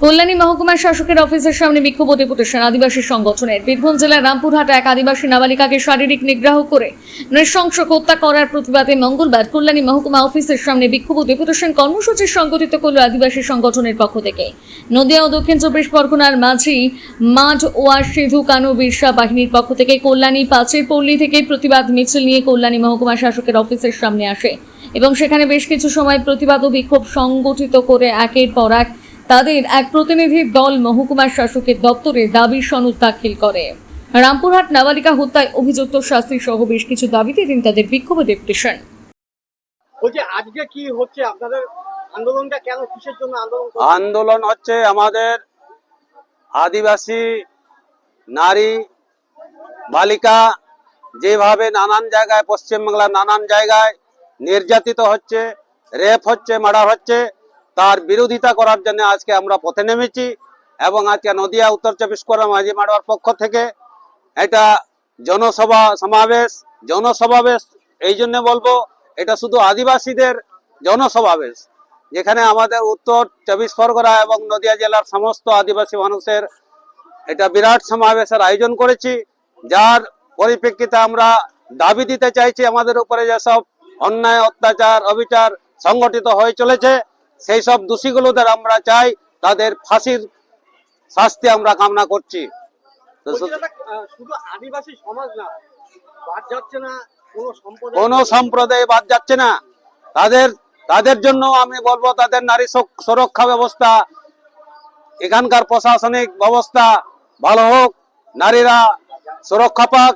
কল্যাণী মহকুমার শাসকের অফিসের সামনে বিক্ষোভ ডেপুটেশন আদিবাসী সংগঠনের। বীরভূম জেলার রামপুরহাটে এক আদিবাসী নাবালিকাকে শারীরিক নিগ্রহ করে নৃশংস হত্যা করার প্রতিবাদে মঙ্গলবার কল্যাণী মহকুমা অফিসের সামনে বিক্ষোভ ডেপুটেশন কর্মসূচি সংগঠিত করল আদিবাসী সংগঠনের পক্ষ থেকে। নদিয়া ও দক্ষিণ চব্বিশ পরগনার মাঝি মাঠ ওয়ার সিধু কানু বিরসা বাহিনীর পক্ষ থেকে কল্যাণী পাঁচের পল্লী থেকে প্রতিবাদ মিছিল নিয়ে কল্যাণী মহকুমা শাসকের অফিসের সামনে আসে এবং সেখানে বেশ কিছু সময় প্রতিবাদ ও বিক্ষোভ সংগঠিত করে একের পর এক তাদের এক প্রতিনিধি দল মহকুমার শাসকের দপ্তরে দাবি সনদ দাখিল করে। রামপুরহাট নাবালিকা হত্যায় অভিযুক্ত শাস্তি সহ বেশ কিছু দাবিতে দিন তাদের বিক্ষোভ ডেপুটেশন। বলছি আজকে কি হচ্ছে? আপনাদের আন্দোলনটা কেন কিসের জন্য আন্দোলন আন্দোলন হচ্ছে আমাদের আদিবাসী নারী বালিকা যেভাবে নানান জায়গায় পশ্চিমবাংলার নানান জায়গায় নির্যাতিত হচ্ছে রেপ হচ্ছে মার্ডার হচ্ছে তার বিরোধিতা করার জন্য আজকে আমরা পথে নেমেছি এবং আজকে নদিয়া, উত্তর চব্বিশ পরগনা, মাঝি মাডোয়ার পক্ষ থেকে এটা জনসভা সমাবেশ, জনসমাবেশ, এই জন্য বলব এটা শুধু আদিবাসীদের জনসমাবেশ, যেখানে আমাদের উত্তর চব্বিশ পরগনা এবং নদিয়া জেলার সমস্ত আদিবাসী মানুষের এটা বিরাট সমাবেশের আয়োজন করেছি, যার পরিপ্রেক্ষিতে আমরা দাবি দিতে চাইছি আমাদের উপরে যেসব অন্যায়, অত্যাচার, অবিচার সংগঠিত হয়ে চলেছে সেই সব দোষীগুলোদের আমরা চাই তাদের ফাঁসির শাস্তি আমরা কামনা করছি। তো বলছি সু- দাদা, আহ, শুধু আদিবাসী সমাজ না বাদ যাচ্ছে না কোনো সম্প্রদায়? বাদ যাচ্ছে না। তাদের তাদের জন্য আমি বলব তাদের নারী সুরক্ষা ব্যবস্থা এখানকার প্রশাসনিক ব্যবস্থা ভালো হোক নারীরা সুরক্ষা পাক।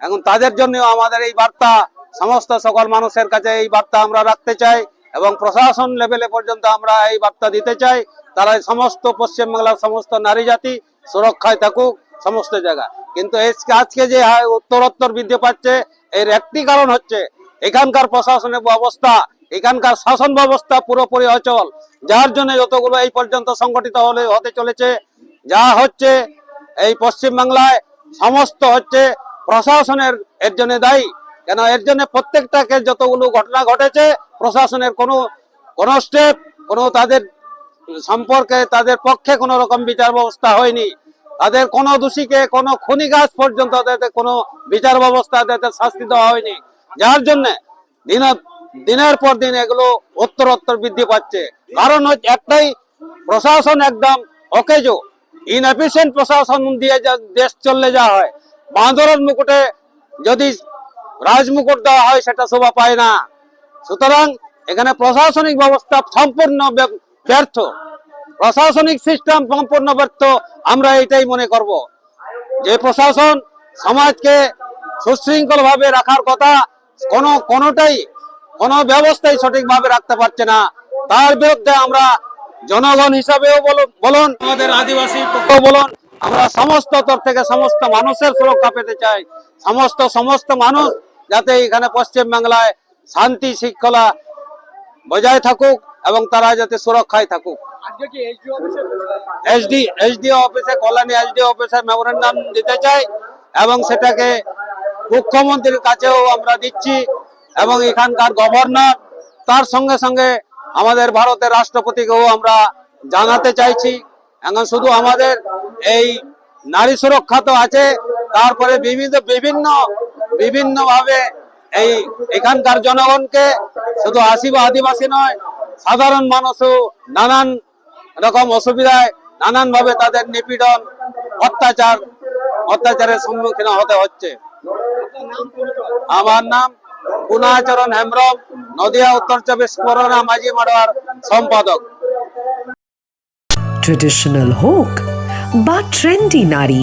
এখন তাদের জন্য আমাদের এই বার্তা সমস্ত সকল মানুষের কাছে এই বার্তা আমরা রাখতে চাই। এবং প্রশাসন লেভেলে পর্যন্ত আমরা এই বার্তা দিতে চাই, তারা সমস্ত পশ্চিমবাংলার সমস্ত নারী জাতি সুরক্ষায় থাকুক, সমস্ত জায়গা। কিন্তু আজকে- যে উত্তরোত্তর বৃদ্ধি পাচ্ছে, এর একটি কারণ হচ্ছে, এখানকার প্রশাসনের ব্যবস্থা, এখানকার শাসন ব্যবস্থা পুরোপুরি অচল। যার জন্য যতগুলো এই পর্যন্ত সংগঠিত হলে হতে চলেছে, যা হচ্ছে এই পশ্চিমবাংলায় সমস্ত হচ্ছে প্রশাসনের এর জন্য দায়ী। কেন এর জন্য প্রত্যেকটাকে যতগুলো ঘটনা ঘটেছে, প্রশাসনের কোনো কোনো স্টেপ কোনো তাদের সম্পর্কে তাদের পক্ষে কোনো রকম বিচার ব্যবস্থা হয়নি। তাদের কোনো দোষীকে, কোনো খুনি গাছ পর্যন্ত তাদের কোনো বিচার ব্যবস্থা তাদের শাস্তি দেওয়া হয়নি। যার জন্য দিন, দিনের পর দিন এগুলো উত্তরোত্তর বৃদ্ধি পাচ্ছে। কারণ হচ্ছে একটাই, প্রশাসন একদম অকেজো। ইনএফিসিয়েন্ট প্রশাসন দিয়ে দেশ চললে যা হয়। বাঁদরের মুকুটে যদি রাজমুকুট দেওয়া হয়, সেটা শোভা পায় না। সুতরাং এখানে প্রশাসনিক ব্যবস্থা সম্পূর্ণ ব্যর্থ। প্রশাসনিক সিস্টেম সম্পূর্ণ ব্যর্থ, আমরা এটাই মনে করব। যে প্রশাসন সমাজকে সুশৃঙ্খল ভাবে রাখার কথা কোনো, কোনোটাই, কোনো ব্যবস্থাই সঠিকভাবে রাখতে পারছে না। তার বিরুদ্ধে আমরা জনগণ হিসাবেও বলুন, আমাদের আদিবাসী বলুন, আমরা সমস্ত তরফ থেকে সমস্ত মানুষের সুরক্ষা পেতে চাই। সমস্ত সমস্ত মানুষ যাতে এখানে পশ্চিম বাংলায় শান্তি শৃঙ্খলা বজায় থাকুক এবং তারা যাতে সুরক্ষায় থাকুক। এসডি এসডিও অফিসে কল্যাণী এসডিও অফিসে মেমোরেন্ডাম দিতে চাই এবং সেটাকে মুখ্যমন্ত্রীর কাছেও আমরা দিচ্ছি এবং এখানকার গভর্নর তার সঙ্গে সঙ্গে আমাদের ভারতের রাষ্ট্রপতিকেও আমরা জানাতে চাইছি। এখন শুধু আমাদের এই নারী সুরক্ষা তো আছে তারপরে বিভিন্ন বিভিন্ন বিভিন্ন ভাবে এই এখানকার জনগণকে শুধু আসিব আদিবাসী নয়, সাধারণ মানুষও নানান রকম অসুবিধায় নানান ভাবে তাদের নিপীড়ন, অত্যাচার, অত্যাচারের সম্মুখীন হতে হচ্ছে। আমার নাম পুনাচরণ হেমব্রম, নদিয়া উত্তর চব্বিশ পরগনা মাঝি মাড়োয়ার সম্পাদক। ট্রেডিশনাল হোক বা ট্রেন্ডি নারী।